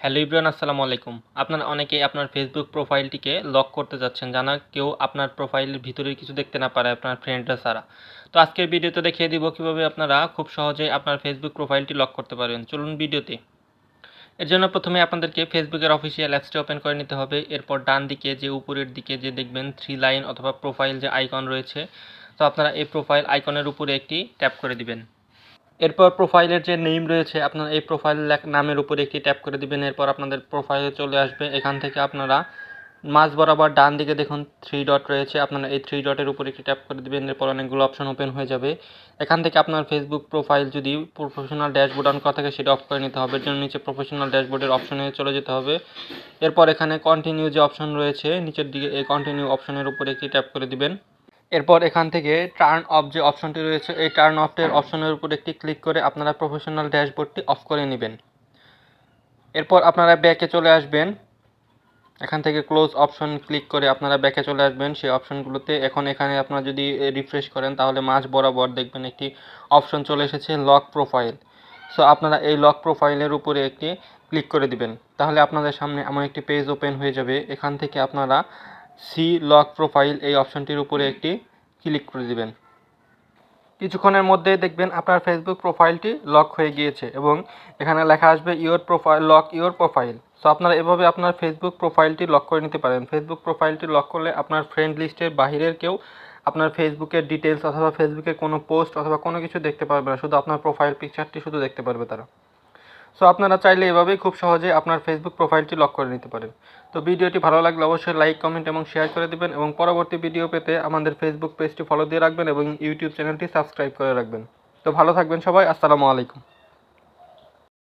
Hello Ibran, আসসালামু আলাইকুম। আপনারা অনেকেই আপনার ফেসবুক প্রোফাইলটিকে লক করতে যাচ্ছেন, জানা কেউ আপনার প্রোফাইলের ভিতরে কিছু দেখতে না পারে আপনার ফ্রেন্ডরা ছাড়া। তো আজকের ভিডিওতে দেখিয়ে দিব কীভাবে আপনারা খুব সহজেই আপনার ফেসবুক প্রোফাইলটি লক করতে পারবেন চলুন ভিডিওতে। এর জন্য প্রথমে আপনাদেরকে ফেসবুকের অফিসিয়াল অ্যাপসটি ওপেন করে নিতে হবে। এরপর ডান দিকে যে উপরের দিকে যে দেখবেন থ্রি লাইন অথবা প্রোফাইল যে আইকন রয়েছে, তো আপনারা এই প্রোফাইল আইকনের উপরে একটি ট্যাপ করে দিবেন। এরপর প্রোফাইলের যে নেম রয়েছে, আপনার এই প্রোফাইল নামের উপরে একটি ট্যাপ করে দিবেন, এরপর আপনাদের প্রোফাইলে চলে আসবে। এখান থেকে আপনারা মাঝ বরাবর ডান দিকে দেখুন থ্রি ডট রয়েছে, আপনারা এই থ্রি ডটের উপরে একটি ট্যাপ করে দিবেন, এরপর অনেকগুলো অপশন ওপেন হয়ে যাবে। এখান থেকে আপনার ফেসবুক প্রোফাইল যদি প্রফেশনাল ড্যাশবোর্ড অন করা থাকে, সেটা অফ করে নিতে হবে। এর জন্য নিচে প্রফেশনাল ড্যাশবোর্ডের অপশনে চলে যেতে হবে। এরপর এখানে কন্টিনিউ যে অপশন রয়েছে, নিচের দিকে এই কন্টিনিউ অপশনের উপরে একটি ট্যাপ করে দিবেন। এরপর এখান থেকে টার্ন অফ যে অপশনটি রয়েছে, এই টার্ন অফের অপশনের উপর একটি ক্লিক করে আপনারা প্রফেশনাল ড্যাশবোর্ডটি অফ করে নেবেন। এরপর আপনারা ব্যাকে চলে আসবেন। এখান থেকে ক্লোজ অপশন ক্লিক করে আপনারা ব্যাকে চলে আসবেন। সেই অপশনগুলোতে এখন এখানে আপনারা যদি রিফ্রেশ করেন, তাহলে মাঝ বরাবর দেখবেন একটি অপশন চলে এসেছে লক প্রোফাইল সো আপনারা এই লক প্রোফাইলের উপরে একটি ক্লিক করে দিবেন। তাহলে আপনাদের সামনে এমন একটি পেজ ওপেন হয়ে যাবে। এখান থেকে আপনারা সি লক প্রোফাইল এই অপশনটির উপরে একটি ক্লিক করে দিবেন। কিছুক্ষণের মধ্যে দেখবেন আপনার ফেসবুক প্রোফাইলটি লক হয়ে গিয়েছে এবং এখানে লেখা আসবে your profile, lock your profile. So আপনারা এভাবে আপনার ফেসবুক প্রোফাইলটি লক করে নিতে পারেন। ফেসবুক প্রোফাইলটি লক করলে আপনার ফ্রেন্ড লিস্টের বাহিরের কেউ আপনার ফেসবুকের ডিটেলস অথবা ফেসবুকের কোনো পোস্ট অথবা কোনো কিছু দেখতে পারবে না। শুধু আপনার প্রোফাইল পিকচারটি শুধু দেখতে পারবে তারা। সো আপনারা চাইলে এভাবেই খুব সহজে আপনার ফেসবুক প্রোফাইলটি লক করে নিতে পারেন। তো ভিডিওটি ভালো লাগলে অবশ্যই লাইক কমেন্ট এবং শেয়ার করে দেবেন এবং পরবর্তী ভিডিও পেতে আমাদের ফেসবুক পেজটি ফলো দিয়ে রাখবেন এবং ইউটিউব চ্যানেলটি সাবস্ক্রাইব করে রাখবেন। তো ভালো থাকবেন সবাই, আসসালামু আলাইকুম।